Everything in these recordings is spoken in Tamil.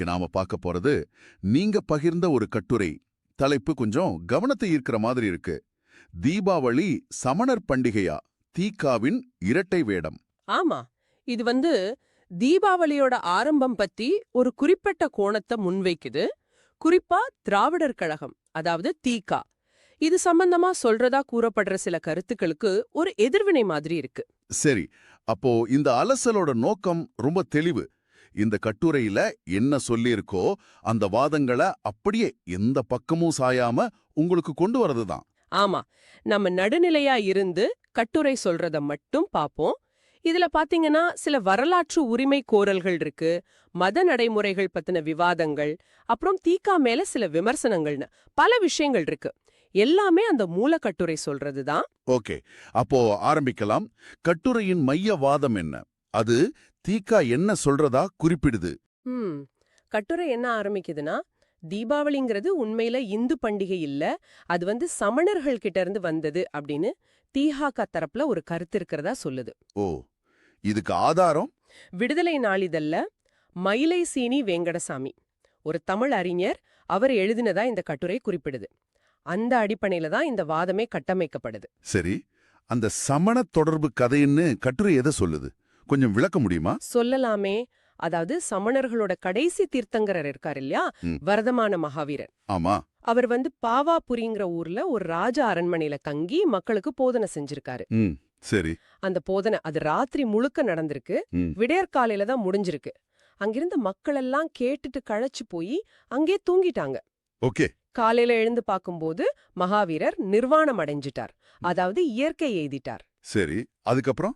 இன்னைக்கு நாம பார்க்க போறது நீங்க பகிர்ந்த ஒரு கட்டுரை. தலைப்பு கொஞ்சம் கவனத்தை ஈர்க்கிற மாதிரி இருக்கு. தீபாவளி சமணர் பண்டிகையா? தீகாவின் இரட்டை வேடம். ஆமா. இது வந்து தீபாவளியோட ஆரம்பம் பத்தி ஒரு குறிப்பிட்ட கோணத்தை முன்வைக்குது. குறிப்பா திராவிடர் கழகம் அதாவது தீகா. இது சம்பந்தமா சொல்றதா கூறப்படுற சில கருத்துக்களுக்கு ஒரு எதிர்வினை மாதிரி இருக்கு. சரி. அப்போ இந்த அலசலோட நோக்கம் ரொம்ப தெளிவு. இந்த கட்டுரையில என்ன சொல்லியிருக்கோ அந்த வாதங்களை அப்படியே எந்த பக்கமும் சாயாம உங்களுக்கு கொண்டு வரதுதான். ஆமா. நம்ம நடுநிலையா இருந்து கட்டுரை சொல்றத மட்டும் பாப்போம். இதுல பாத்தீங்கன்னா சில வரலாற்று உரிமை கோரல்கள் இருக்கு மத நடைமுறைகள் பத்தின விவாதங்கள் அப்புறம் தீகா மேல சில விமர்சனங்கள்னு பல விஷயங்கள் இருக்கு. எல்லாமே அந்த மூலக்கட்டுரை சொல்றதுதான். ஓகே. அப்போ ஆரம்பிக்கலாம். கட்டுரையின் மைய வாதம் என்ன? அது தீகா என்ன சொல்றதா குறிப்பிடுது. கட்டுரை என்ன ஆரம்பிக்குதுன்னா தீபாவளிங்கிறது உண்மையில இந்து பண்டிகை இல்ல அது வந்து சமணர்கள் கிட்ட இருந்து வந்தது அப்படின்னு தீஹாக்கா தரப்புல ஒரு கருத்து இருக்கிறதா சொல்லுது. ஓ இதுக்கு ஆதாரம்? விடுதலை நாளிதழ்ல மயிலை சீனி வேங்கடசாமி. ஒரு தமிழ் அறிஞர் அவர் எழுதினதா இந்த கட்டுரை குறிப்பிடுது. அந்த அடிப்படையில தான் இந்த வாதமே கட்டமைக்கப்படுது. சரி அந்த சமண தொடர்பு கதைன்னு கட்டுரை எதை சொல்லுது? கொஞ்சம் விளக்க முடியுமா? சொல்லலாமே. அதாவது சமணர்களோட கடைசி தீர்த்தங்கரர் இருக்கார் இல்லையா. வரதமான மகாவீரர். ஆமா. அவர் வந்து பாவாபுரிங்கிற ஊர்ல ஒரு ராஜ அரண்மனையில தங்கி மக்களுக்கு போதனை செஞ்சிருக்காரு. சரி. அந்த போதனை அது ராத்திரி முழுக்க நடந்திருக்கு. விடையற்காலையில தான் முடிஞ்சிருக்கு. அங்கிருந்த மக்கள் எல்லாம் கேட்டுட்டு களைச்சு போய் அங்கே தூங்கிட்டாங்க. ஓகே. காலையில எழுந்து பார்க்கும்போது மகாவீரர் நிர்வாணம் அடைஞ்சிட்டார். அதாவது இயற்கை எய்திட்டார். சரி. அதுக்கப்புறம்?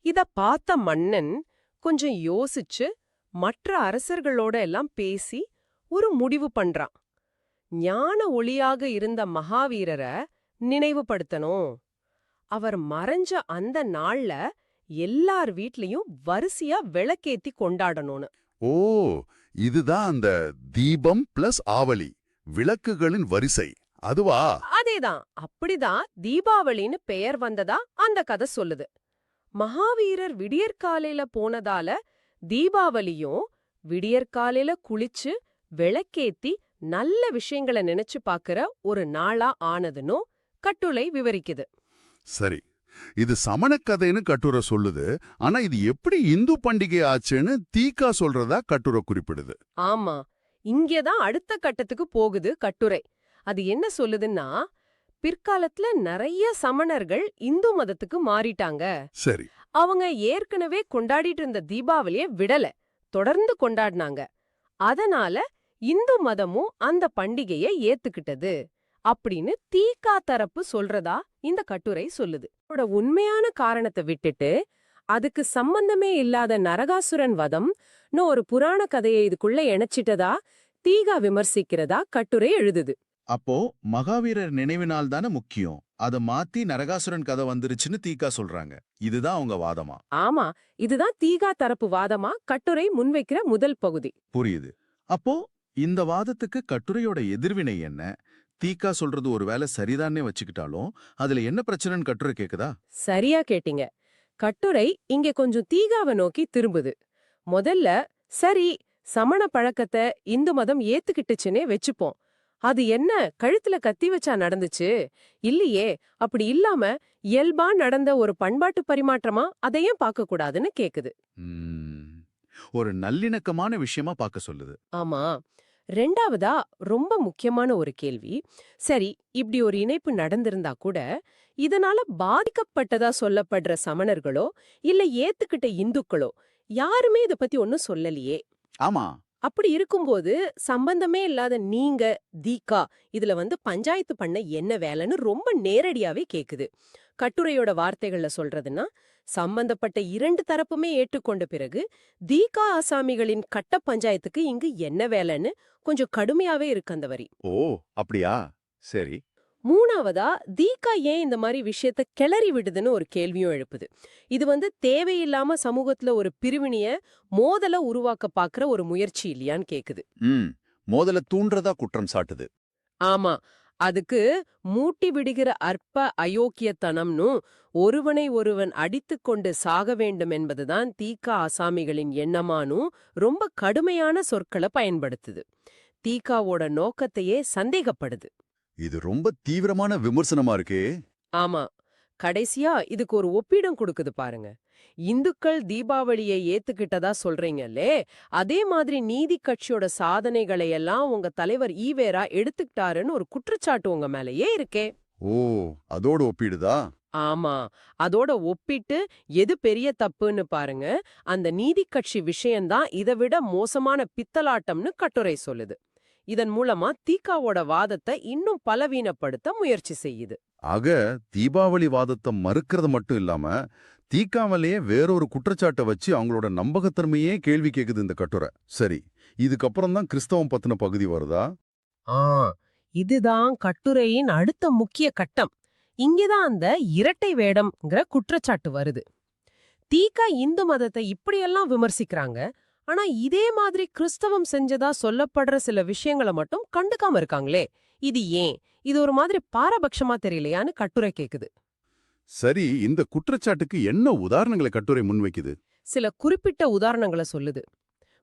இத பார்த்த மன்னன் கொஞ்சம் யோசிச்சு மற்ற அரசர்களோட எல்லாம் பேசி ஒரு முடிவு பண்றான். ஞான ஒளியாக இருந்த மகாவீரரை நினைவுபடுத்தணும். அவர் மறைஞ்ச அந்த நாள்ல எல்லார் வீட்லயும் வரிசையா விளக்கேத்தி கொண்டாடணும்னு. ஓ இதுதான் அந்த தீபம் பிளஸ் ஆவலி விளக்குகளின் வரிசை. அதுவா? அதேதான் அப்படிதான் தீபாவளின்னு பெயர் வந்ததா அந்த கதை சொல்லுது. மகாவீரர் விடியற்காலையில போனதால தீபாவளியும் விடியற்காலையில குளிச்சு விளக்கேத்தி நல்ல விஷயங்களை நினைச்சு பாக்குற ஒரு நாளா ஆனதுன்னும் கட்டுரை விவரிக்குது. சரி. இது சமண கதைன்னு கட்டுரை சொல்லுது. ஆனா இது எப்படி இந்து பண்டிகை ஆச்சுன்னு தீகா சொல்றதா கட்டுரை குறிப்பிடுது. ஆமா. இங்கதான் அடுத்த கட்டத்துக்கு போகுது கட்டுரை. அது என்ன சொல்லுதுன்னா பிற்காலத்துல நிறைய சமணர்கள் இந்து மதத்துக்கு மாறிட்டாங்க. சரி. அவங்க ஏற்கனவே கொண்டாடிட்டு இருந்த தீபாவளிய விடல தொடர்ந்து கொண்டாடினாங்க. அதனால இந்து மதமும் அந்த பண்டிகைய ஏத்துக்கிட்டது அப்படின்னு தீகா தரப்பு சொல்றதா இந்த கட்டுரை சொல்லுது. உண்மையான காரணத்தை விட்டுட்டு அதுக்கு சம்பந்தமே இல்லாத நரகாசுரன் வதம்னு ஒரு புராண கதையை இதுக்குள்ள இணைச்சிட்டதா தீகா விமர்சிக்கிறதா கட்டுரை எழுதுது. அப்போ மகாவீரர் நினைவு நாள் தானே முக்கியம். அத மாத்தி நரகாசுரன் கதை வந்துருச்சுன்னு தீகா சொல்றாங்க. இதுதான் அவங்க வாதமா? ஆமா இதுதான் தீகா தரப்பு வாதமா? கட்டுரை முன்வைக்கிற முதல் பகுதி. புரியுது. அப்போ இந்த வாதத்துக்கு கட்டுரையோட எதிர்வினை என்ன? தீகா சொல்றது ஒருவேளை சரிதானே வச்சுக்கிட்டாலும் அதுல என்ன பிரச்சனைன்னு கட்டுரை கேக்குதா? சரியா கேட்டீங்க. கட்டுரை இங்க கொஞ்சம் தீகாவை நோக்கி திரும்புது. முதல்ல சரி சமண பழக்கத்தை இந்து மதம் ஏத்துக்கிட்டுச்சுன்னே வெச்சுப்போம். அது என்ன கழுத்துல கத்தி வச்சா நடந்துச்சு? இல்லையே அப்படி இல்லாம இயல்பா நடந்த ஒரு பண்பாட்டு பரிமாற்றமா அதையும் பார்க்க கூடாதுன்னு கேக்குது. ஒரு நல்லிணக்கமான விஷயமா பார்க்க சொல்லுது. ஆமா. ரெண்டாவதா ரொம்ப முக்கியமான ஒரு கேள்வி. சரி இப்படி ஒரு இணைப்பு நடந்திருந்தா கூட இதனால பாதிக்கப்பட்டதா சொல்லப்படுற சமணர்களோ இல்ல ஏத்துக்கிட்ட இந்துக்களோ யாருமே இத பத்தி ஒன்னும் சொல்லலையே? ஆமா. அப்படி இருக்கும்போது சம்பந்தமே இல்லாத நீங்க தீகா இதுல வந்து பஞ்சாயத்து பண்ண என்ன வேலைன்னு ரொம்ப நேரடியாவே கேக்குது. கட்டுரையோட வார்த்தைகள்ல சொல்றதுன்னா சம்பந்தப்பட்ட இரண்டு தரப்புமே ஏற்றுக்கொண்ட பிறகு தீகா ஆசாமிகளின் கட்ட பஞ்சாயத்துக்கு இங்கு என்ன வேலைன்னு கொஞ்சம் கடுமையாவே இருக்கு அந்த வரி. ஓ! அப்படியா? சரி. மூணாவதா தீகா ஏன் இந்த மாதிரி விஷயத்த கிளறி விடுதுன்னு ஒரு கேள்வியும் எழுப்புது. இது வந்து தேவையில்லாம சமூகத்துல ஒரு பிரிவினைய மோதல உருவாக்க பாக்குற ஒரு முயற்சி இல்லையான்னு கேக்குது. மோதல தூண்டுறதா குற்றம் சாட்டுது. ஆமா அதுக்கு மூட்டி விடுகிற அற்ப அயோக்கியத்தனம்னு ஒருவனை ஒருவன் அடித்துக் கொண்டு சாக வேண்டும் என்பதுதான் தீகா ஆசாமிகளின் எண்ணமானும் ரொம்ப கடுமையான சொற்களை பயன்படுத்துது. தீகாவோட நோக்கத்தையே சந்தேகப்படுது. இது ரொம்ப தீவிரமான விமர்சனமா இருக்கே. ஆமா. கடைசியா இதுக்கு ஒரு ஒப்பீடம் கொடுக்குது பாருங்க. இந்துக்கள் தீபாவளியை ஏத்துக்கிட்டதா சொல்றீங்கல்லே அதே மாதிரி நீதி கட்சியோட சாதனைகளை எல்லாம் உங்க தலைவர் ஈவேரா எடுத்துக்கிட்டாருன்னு ஒரு குற்றச்சாட்டு உங்க மேலயே இருக்கே. ஓ அதோட ஒப்பிடுதா? ஆமா. அதோட ஒப்பிட்டு எது பெரிய தப்புன்னு பாருங்க. அந்த நீதி கட்சி விஷயம்தான் இதை விட மோசமான பித்தலாட்டம்னு கட்டுரை சொல்லுது. இதன் மூலமா தீகாவோட வாதத்தை இன்னும் பலவீனப்படுத்த முயற்சி செய்யுது. ஆக தீபாவளி வாதத்தை மறுக்கிறது மட்டும் இல்லாம தீக்காமலேயே வேறொரு குற்றச்சாட்டை வச்சு அவங்களோட நம்பகத்தன்மையே கேள்வி கேக்குது இந்த கட்டுரை. சரி இதுக்கப்புறம் தான் கிறிஸ்தவம் பத்தின பகுதி வருதா? ஆ இதுதான் கட்டுரையின் அடுத்த முக்கிய கட்டம். இங்கதான் அந்த இரட்டை வேடம்ங்கிற குற்றச்சாட்டு வருது. தீகா இந்து மதத்தை இப்படியெல்லாம் விமர்சிக்கிறாங்க. ஆனா இதே மாதிரி கிறிஸ்தவம் செஞ்சதா சொல்லப்படுற சில விஷயங்களை மட்டும் கண்டுக்காம இருக்காங்களே. இது ஏன்? இது ஒரு மாதிரி பாரபட்சமா தெரியலையான்னு கட்டுரை கேக்குது. சரி இந்த குற்றச்சாட்டுக்கு என்ன உதாரணங்களை கட்டுரை முன்வைக்குது? சில குறிப்பிட்ட உதாரணங்களை சொல்லுது.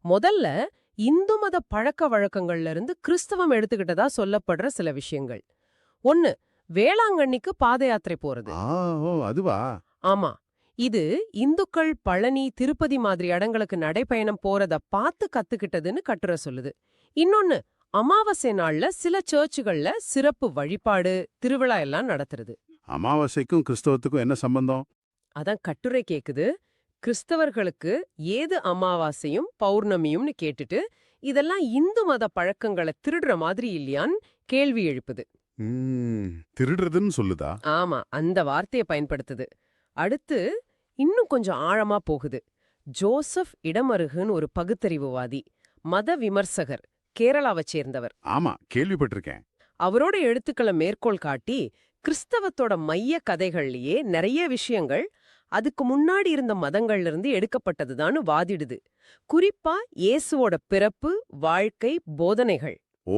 முதல்ல இந்து மத பழக்க வழக்கங்கள்ல இருந்து கிறிஸ்தவம் எடுத்துக்கிட்டதா சொல்லப்படுற சில விஷயங்கள். ஒன்னு வேளாங்கண்ணிக்கு பாத யாத்திரை போறது. அதுவா? ஆமா. இது இந்துக்கள் பழனி திருப்பதி மாதிரி இடங்களுக்கு நடைப்பயணம் போறத பார்த்து கத்துக்கிட்டதுன்னு கட்டுரை சொல்லுது. இன்னொன்னு அமாவாசை நாள்ல சில சர்ச்சுகள்ல சிறப்பு வழிபாடு திருவிழா எல்லாம் நடத்துறது. அமாவாசைக்கும் கிறிஸ்தவத்துக்கும் என்ன சம்பந்தம்? அதான் கட்டுரை கேக்குது. கிறிஸ்தவர்களுக்கு ஏது அமாவாசையும் பௌர்ணமியும்னு கேட்டுட்டு இதெல்லாம் இந்து மத பழக்கங்களை திருடுற மாதிரி இல்லையான்னு கேள்வி எழுப்புது. திருடுறதுன்னு சொல்லுதா? ஆமா அந்த வார்த்தையை பயன்படுத்துது. அடுத்து இன்னும் கொஞ்சம் ஆழமா போகுது. ஜோசப் இடமருகுன்னு ஒரு பகுத்தறிவுவாதி மத விமர்சகர் கேரளாவைச் சேர்ந்தவர். ஆமா கேள்விப்பட்டிருக்கேன். அவரோட எழுத்துக்களை மேற்கோள் காட்டி கிறிஸ்தவத்தோட மைய கதைகள்லயே நிறைய விஷயங்கள் அதுக்கு முன்னாடி இருந்த மதங்கள்ல இருந்து எடுக்கப்பட்டதுதான்னு வாதிடுது. குறிப்பா இயேசுவோட பிறப்பு வாழ்க்கை போதனைகள். ஓ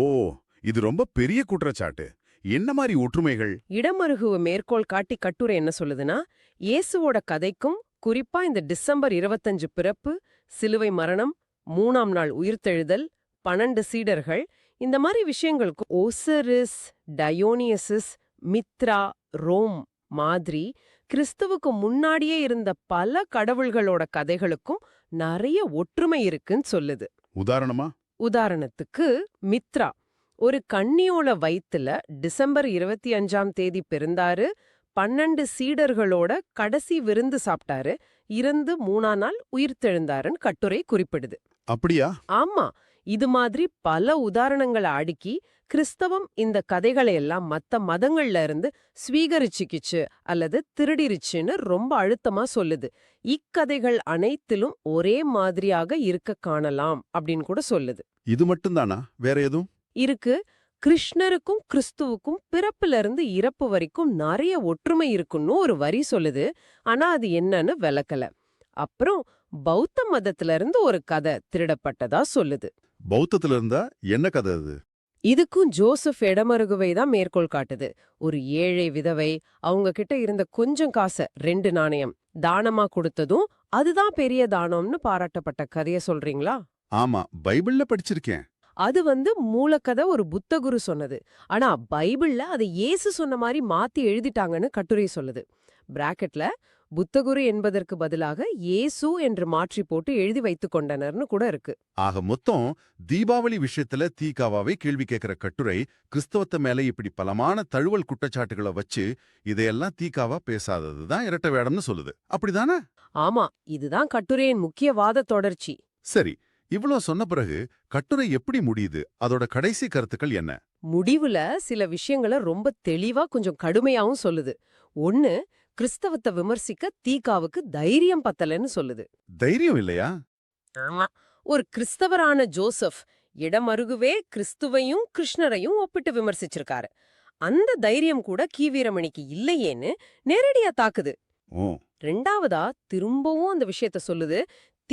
இது ரொம்ப பெரிய குற்றச்சாட்டு. என்ன மாதிரி ஒற்றுமைகள்? இடமருகுவ மேற்கோள் காட்டி கட்டுரை என்ன சொல்லுதுன்னா இயேசுவோட கதைக்கும் குறிப்பா இந்த டிசம்பர் இருபத்தஞ்சு பிறப்பு சிலுவை மரணம் மூணாம் நாள் உயிர்த்தெழுதல் பன்னெண்டு சீடர்கள் இந்த மாதிரி விஷயங்களுக்கு ஓசரிஸ் டயோனியசிஸ் மித்ரா ரோம் மாதிரி கிறிஸ்துவுக்கு முன்னாடியே இருந்த பல கடவுள்களோட கதைகளுக்கும் நிறைய ஒற்றுமை இருக்குன்னு சொல்லுது. உதாரணமா? உதாரணத்துக்கு மித்ரா. ஒரு கன்னியோட வயித்துல டிசம்பர் இருபத்தி அஞ்சாம் தேதி பிறந்தாரு. பன்னெண்டு சீடர்களோட கடைசி விருந்து சாப்பிட்டாரு. இறந்து மூணா நாள் உயிர்த்தெழுந்தாருன்னு கட்டுரை குறிப்பிடுது. அப்படியா? ஆமா. இது மாதிரி பல உதாரணங்களை அடுக்கி கிறிஸ்தவம் இந்த கதைகளை எல்லாம் மத்த மதங்கள்ல இருந்து ஸ்வீகரிச்சுக்கிச்சு அல்லது திருடிருச்சுன்னு ரொம்ப அழுத்தமா சொல்லுது. இக்கதைகள் அனைத்திலும் ஒரே மாதிரியாக இருக்க காணலாம் அப்படின்னு கூட சொல்லுது. இது மட்டும்தானா? வேற எதுவும்? இருக்கு. கிருஷ்ணருக்கும் கிறிஸ்துவுக்கும் பிறப்புல இருந்து இறப்பு வரைக்கும் நிறைய ஒற்றுமை இருக்குன்னு ஒரு வரி சொல்லுது. ஆனா அது என்னன்னு விளக்கல. அப்புறம் பௌத்த மதத்துல இருந்து ஒரு கதை திருடப்பட்டதா சொல்லுது. பௌத்தத்துல இருந்தா என்ன கதை அது? இதுக்கும் ஜோசப் எடமருகுவை தான் மேற்கோள் காட்டுது. ஒரு ஏழை விதவை அவங்க கிட்ட இருந்த கொஞ்சம் காசை ரெண்டு நாணயம் தானமா கொடுத்ததும் அதுதான் பெரிய தானம்னு பாராட்டப்பட்ட கதைய சொல்றீங்களா? ஆமா பைபிள்ல படிச்சிருக்கேன். அது வந்து மூலக்கதை ஒரு புத்தகுரு சொன்னது. ஆனா பைபிள்ல அதை இயேசு சொன்ன மாதிரி மாத்தி எழுதிட்டாங்கன்னு கட்டுரை சொல்லுது. பிராக்கெட்ல புத்தகுரு என்பதற்கு பதிலாக இயேசு என்று மாற்றி போட்டு எழுதி வைத்துக் கொண்டனர்னு கூட இருக்கு. ஆக மொத்தம் தீபாவளி விஷயத்துல தீகாவாவே கேள்வி கேட்கிற கட்டுரை கிறிஸ்தவத்த மேல இப்படி பலமான தழுவல் குற்றச்சாட்டுகளை வச்சு இதையெல்லாம் தீகாவா பேசாததுதான் இரட்ட வேடம்னு சொல்லுது. அப்படிதானே? ஆமா இதுதான் கட்டுரையின் முக்கிய வாத தொடர்ச்சி. சரி இவ்ளோ சொன்ன பிறகு கட்டுரை எப்படி முடியுது? அதோட கடைசி கருத்துக்கள் என்ன? முடிவுல சில விஷயங்களை ரொம்ப தெளிவா கொஞ்சம் கடுமையாவும் சொல்லுது. ஒன்னு கிறிஸ்தவத்தை விமர்சிக்க தீகாவுக்கு தைரியம் பத்தலன்னு சொல்லுது. தைரியம் இல்லையா? ஒரு கிறிஸ்தவரான ஜோசப் இடமருகுவே கிறிஸ்துவையும் கிருஷ்ணரையும் ஒப்பிட்டு விமர்சிச்சிருக்காரு. அந்த தைரியம் கூட கீவீரமணிக்கு இல்லையேன்னு நேரடியா தாக்குது. ரெண்டாவதா திரும்பவும் அந்த விஷயத்த சொல்லுது.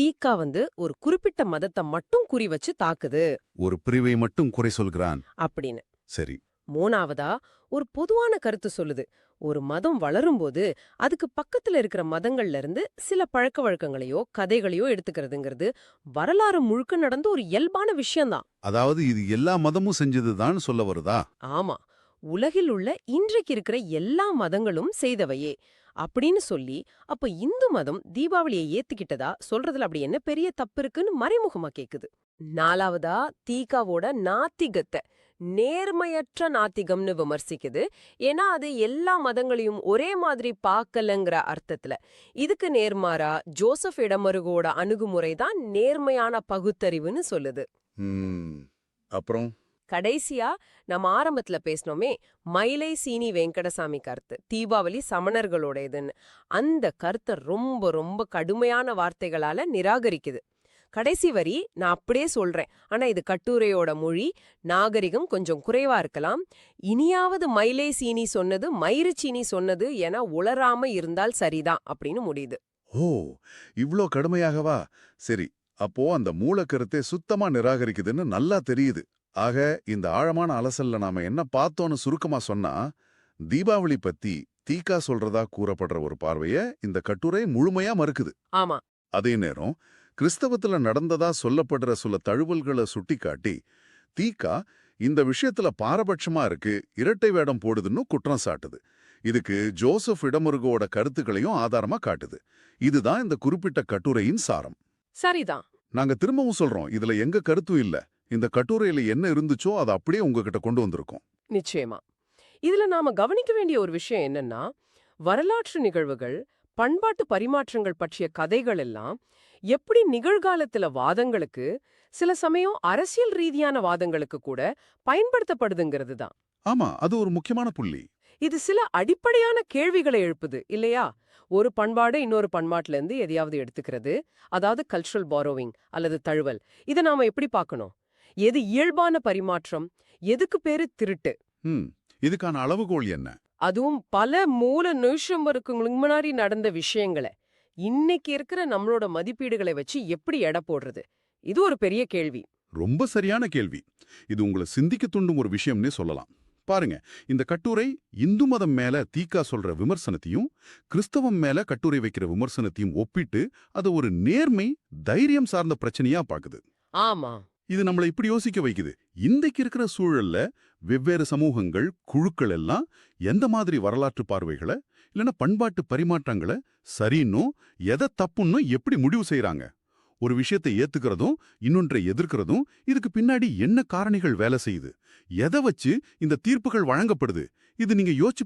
தீக்கா வந்து ஒரு குறிப்பிட்ட மதத்தை மட்டும் குறி வச்சு தாக்குது. ஒரு பிரிவை மட்டும் குறை சொல்கிறான். அப்படின்னு. சரி. மூணாவதா ஒரு பொதுவான கருத்து சொல்லுது. ஒரு மதம் வளரும்போது அதுக்கு பக்கத்துல இருக்கிற மதங்கள்ல இருந்து சில பழக்க வழக்கங்களையோ கதைகளையோ எடுத்துக்கிறதுங்கிறது வரலாறு முழுக்க நடந்த ஒரு இயல்பான விஷயம்தான். அதாவது இது எல்லா மதமும் செஞ்சதுதான் சொல்ல வருதா? ஆமா. உலகில் உள்ள இன்றைக்கு இருக்கிற எல்லா மதங்களும் செய்தவையே. அப்படின்னு சொல்லி அப்ப இந்து மதம் தீபாவளியை ஏத்துக்கிட்டதா? சொல்றதுல அப்படி என்ன பெரிய தப்பு இருக்குன்னு மறைமுகமா கேக்குது. நாலாவதா தீகாவோட நாத்திகத்தை நேர்மையற்ற நாத்திகம்னு விமர்சிக்குது. ஏன்னா அது எல்லா மதங்களையும் ஒரே மாதிரி பார்க்கலங்கிற அர்த்தத்துல. இதுக்கு நேர்மாறா ஜோசப் இடமருகோட அணுகுமுறை தான் நேர்மையான பகுத்தறிவுன்னு சொல்லுது. அப்புறம்? கடைசியா நம்ம ஆரம்பத்துல பேசினோமே மயிலை சீனி வெங்கடசாமி கருத்து தீபாவளி சமணர்களோட இதுன்னு அந்த கருத்தை ரொம்ப ரொம்ப கடுமையான வார்த்தைகளால நிராகரிக்குது. கடைசி வரி நான் அப்படியே சொல்றேன். ஆனா இது கட்டுரையோட மொழி நாகரிகம் கொஞ்சம் குறைவா இருக்கலாம். இனியாவது மயிலை சீனி சொன்னது மயிறு சீனி சொன்னது என உளராம இருந்தால் சரிதான் அப்படின்னு முடியுது. ஓ இவ்ளோ கடுமையாகவா? சரி அப்போ அந்த மூலக்கருத்தை சுத்தமா நிராகரிக்குதுன்னு நல்லா தெரியுது. ஆக இந்த ஆழமான அலசல்ல நாம என்ன பார்த்தோன்னு சுருக்கமா சொன்னா தீபாவளி பத்தி தீகா சொல்றதா கூறப்படுற ஒரு பார்வைய இந்த கட்டுரை முழுமையா மறுக்குது. ஆமா. அதே நேரம் கிறிஸ்தவத்துல நடந்ததா சொல்லப்படுற சில தழுவல்களை சுட்டிக்காட்டி தீகா இந்த விஷயத்துல பாரபட்சமா இருக்கு இரட்டை வேடம் போடுதுன்னு குற்றம் சாட்டுது. இதுக்கு ஜோசப் இடமுருகோட கருத்துக்களையும் ஆதாரமா காட்டுது. இதுதான் இந்த குறிப்பிட்ட கட்டுரையின் சாரம். சரிதான். நாங்க திரும்பவும் சொல்றோம் இதுல எங்க கருத்தும் இல்ல. இந்த கட்டுரையில என்ன இருந்துச்சோ அதை அப்படியே உங்ககிட்ட கொண்டு வந்திருக்கோம். நிச்சயமா. இதுல நாம கவனிக்க வேண்டிய ஒரு விஷயம் என்னன்னா வரலாற்று நிகழ்வுகள் பண்பாட்டு பரிமாற்றங்கள் பற்றிய கதைகள் எல்லாம் எப்படி நிகழ்காலத்துல வாதங்களுக்கு சில சமயம் அரசியல் ரீதியான வாதங்களுக்கு கூட பயன்படுத்தப்படுதுங்கிறது தான். ஆமா அது ஒரு முக்கியமான புள்ளி. இது சில அடிப்படையான கேள்விகளை எழுப்புது இல்லையா? ஒரு பண்பாடு இன்னொரு பண்பாட்டுல இருந்து எதையாவது எடுத்துக்கிறது அதாவது கல்ச்சுரல் பாரோவிங் அல்லது தழுவல். இதை நாம எப்படி பார்க்கணும்? எது இயல்பான பரிமாற்றம் எதுக்கு பேரு திருட்டு? இதுக்கான அளவுகோல் என்ன? அதுவும் பல மூல நிமிஷம் வரைக்கும் முன்னாடி நடந்த விஷயங்களை. இன்னைக்கு இருக்கிற நம்மளோட மதிப்பீடுகளை வச்சு எப்படி எடை போடுறது? இது ஒரு பெரிய கேள்வி. ரொம்ப சரியான கேள்வி. இது உங்களை சிந்திக்க தூண்டும் ஒரு விஷயம்னே சொல்லலாம். பாருங்க இந்த கட்டுரை இந்து மதம் மேல தீக்கா சொல்ற விமர்சனத்தையும் கிறிஸ்தவம் மேல கட்டுரை வைக்கிற விமர்சனத்தையும் ஒப்பிட்டு அதை ஒரு நேர்மை தைரியம் சார்ந்த பிரச்சனையா பாக்குது ஆமா. இது நம்மளை இப்படி யோசிக்க வைக்குது. இன்றைக்கு இருக்கிற சூழல்ல வெவ்வேறு சமூகங்கள் குழுக்கள் எல்லாம் எந்த மாதிரி வரலாற்று பார்வைகளை இல்லைன்னா பண்பாட்டு பரிமாற்றங்களை சரின்னும் எதை தப்புன்னும் எப்படி முடிவு செய்கிறாங்க ஒரு விஷயத்தை ஏத்துக்கிறதும் இன்னொன்றை எதிர்க்கிறதும் இதுக்கு பின்னாடி என்ன காரணிகள் வேலை செய்யுது? எதை வச்சு இந்த தீர்ப்புகள் வழங்கப்படுது? இது நீங்க யோசிச்சு